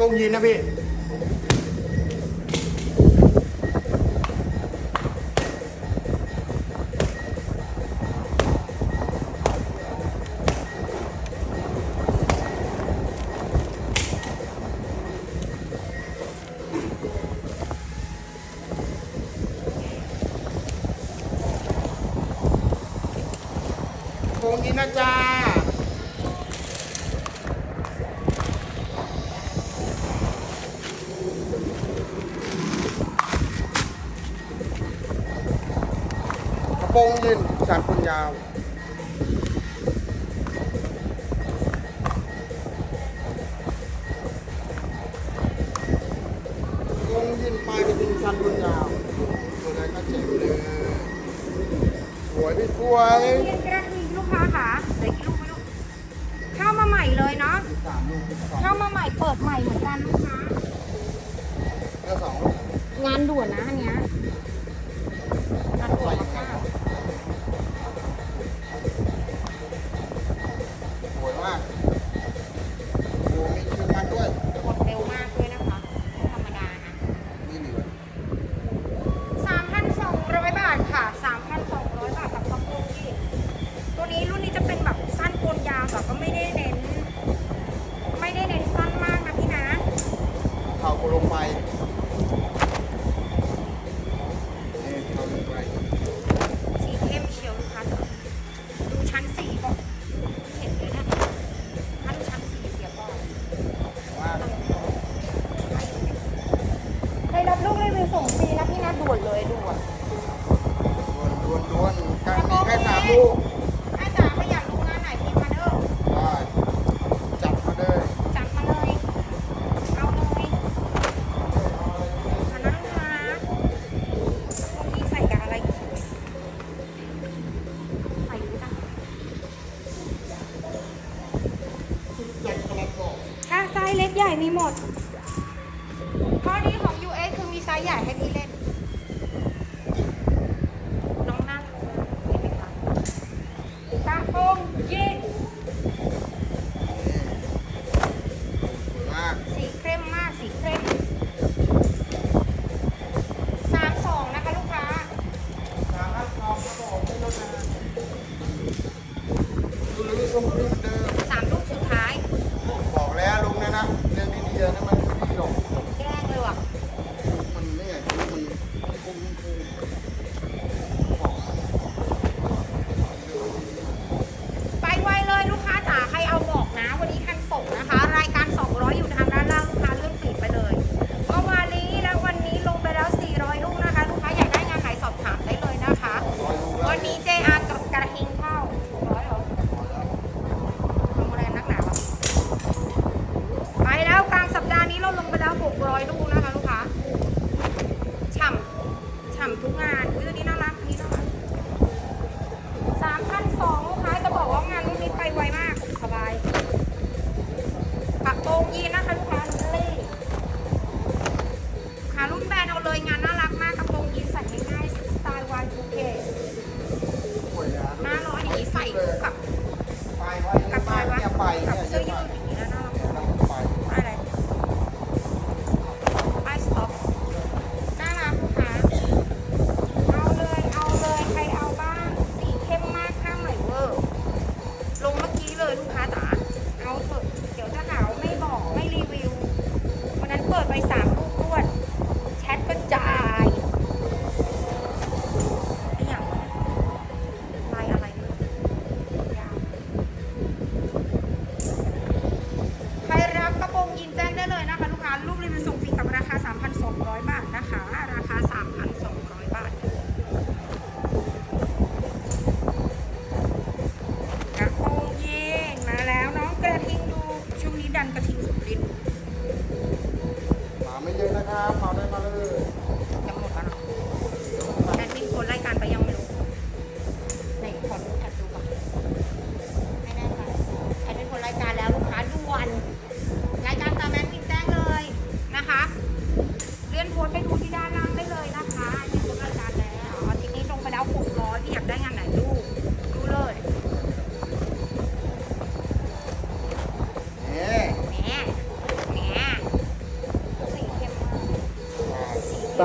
กุ้งยีนนะพี่โกงยีนนะจ๊ะ ปงยืนสากคนยาว ใครรับลูกรีวิวส่งฟรีนะพี่นะด่วนเลยด่วนด่วนด่วนด่วนการมีแค่สามลูก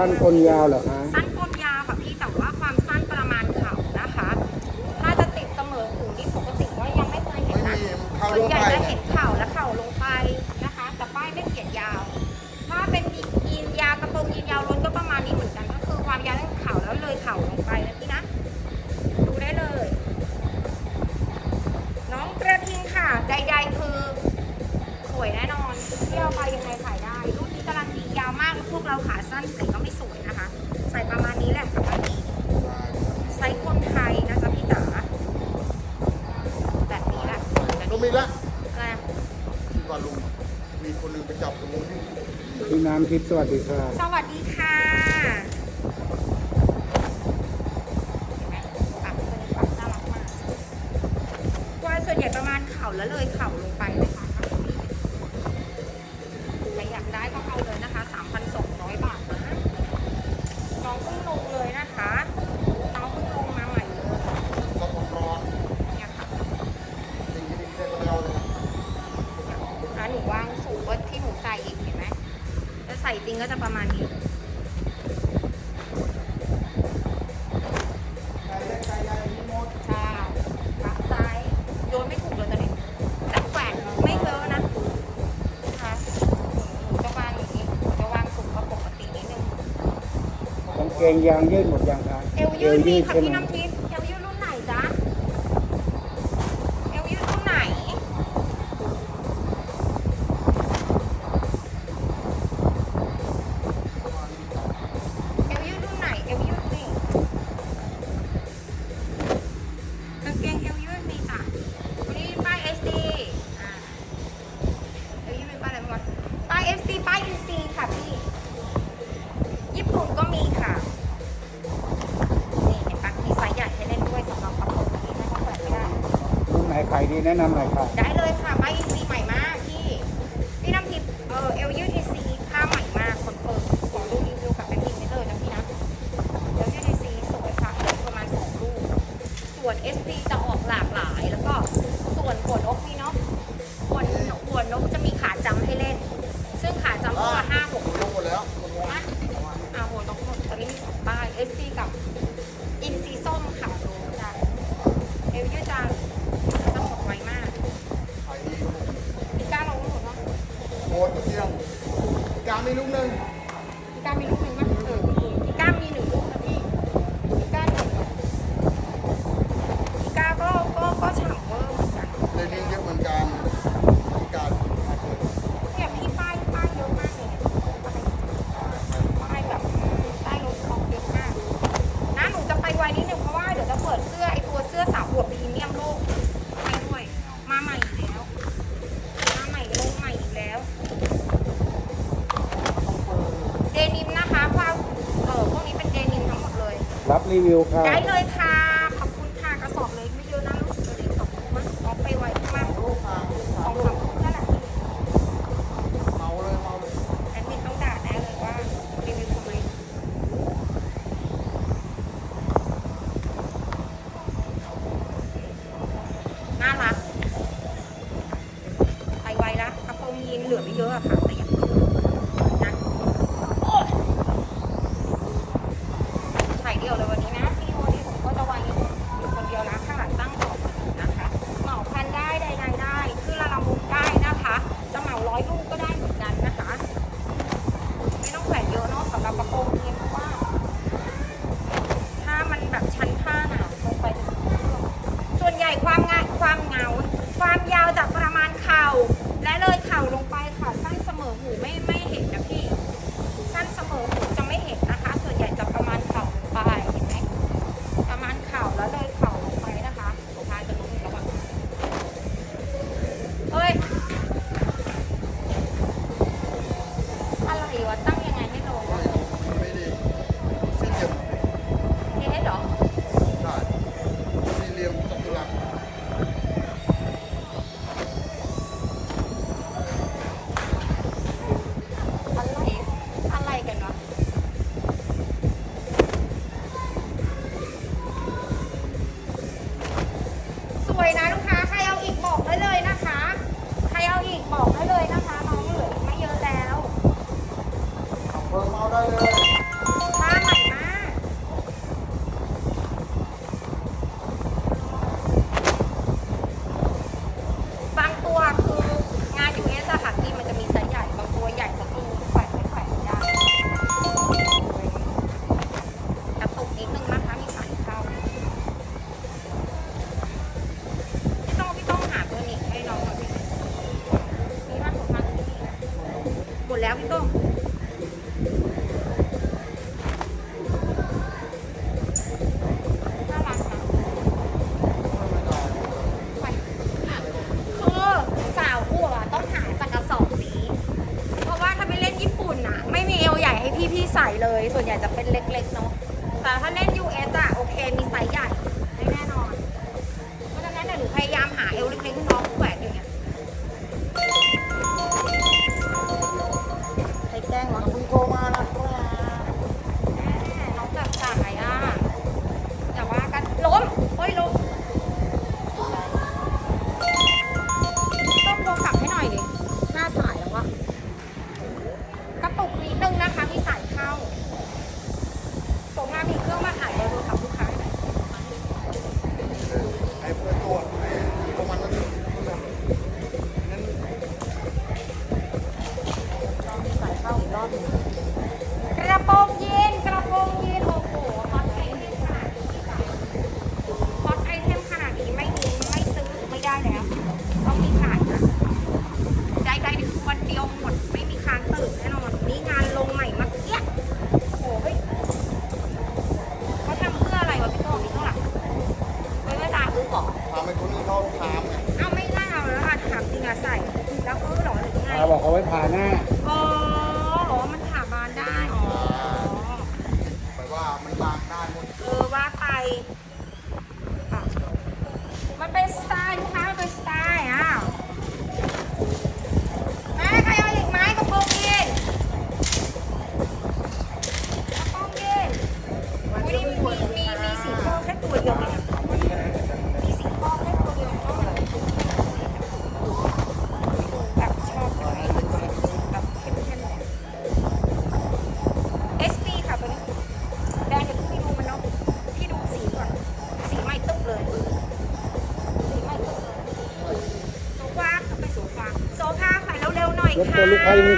พันคนยาวเหรอครัิพย์สวัสดีค่ะ สวัสดีค่ะส่วนใหญ่ประมาณเข่าแล้วเลยเข่าลงไปนะคะ เกงยางยืดหมดยางครัเอวยืดพี่ค่ะพี่น้ำทิพย์ีแนะนำหน่อยค่ะได้เลยค่ะใบอินซีใหม่มากพี่ พี่น้ำทิพย์เอลยูทีซีผ้าใหม่มากคนเฟิร์มของลูกรีวิวกับแบงค์พิมพ์ได้เลยนะพี่นะเอลยูทีซีสวยค่ะเหลืประมาณสองลูกส่วนเอสซีจะออกหลากหลายแล้ว bột một riêng cá mi lúc nâng cá mi lúc รับรีวิวค่ะ ไกด์เลยค่ะ ส่วนใหญ่จะเป็นเล็กๆเนาะแต่ถ้าเล่น US อะ tahanan.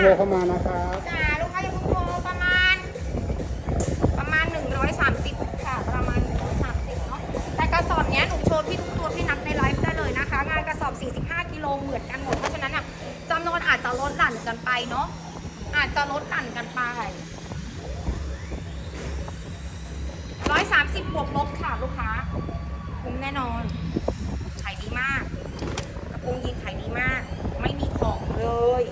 โทรเข้ามานะครับ จ้าลูกค้าอย่าเพิ่งโทรประมาณ ประมาณ 130 ค่ะ ประมาณ 130 เนาะแต่กระสอบเนี้ยหนูโชว์พี่ทุกตัวพี่นับในไลฟ์ได้เลยนะคะ งานกระสอบ 45 กิโลเหมือนกันหมด เพราะฉะนั้นอะจำนวนอาจจะลดหลั่นกันไปเนาะ อาจจะลดหลั่นกันไป 130 บวกลบค่ะลูกค้า คุ้มแน่นอน ขายดีมาก กระปุงยีนขายดีมาก ไม่มีของเลย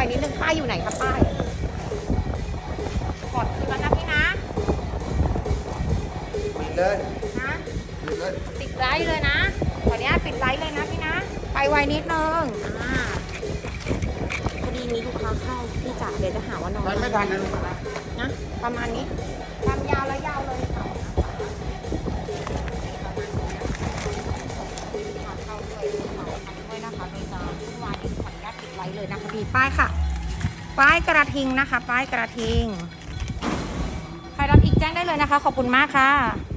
ไวนิดนึงป้ายอยู่ไหนครับป้ายกดีแล้วนะพี่นะปิดเลยนะปิดเลยติดไลท์เลยนะขอนนี้ปิดไลท์เลยนะพี่นะ ไปไวนิดนึงอ่พอดีมีลูกค้าเข้าพี่จ่าเดี๋ยวจะหาว่านอนไม่ทันนลูนะประมาณนี้ ป้ายค่ะ ป้ายกระทิงนะคะ ป้ายกระทิง ใครรับอีกแจ้งได้เลยนะคะ ขอบคุณมากค่ะ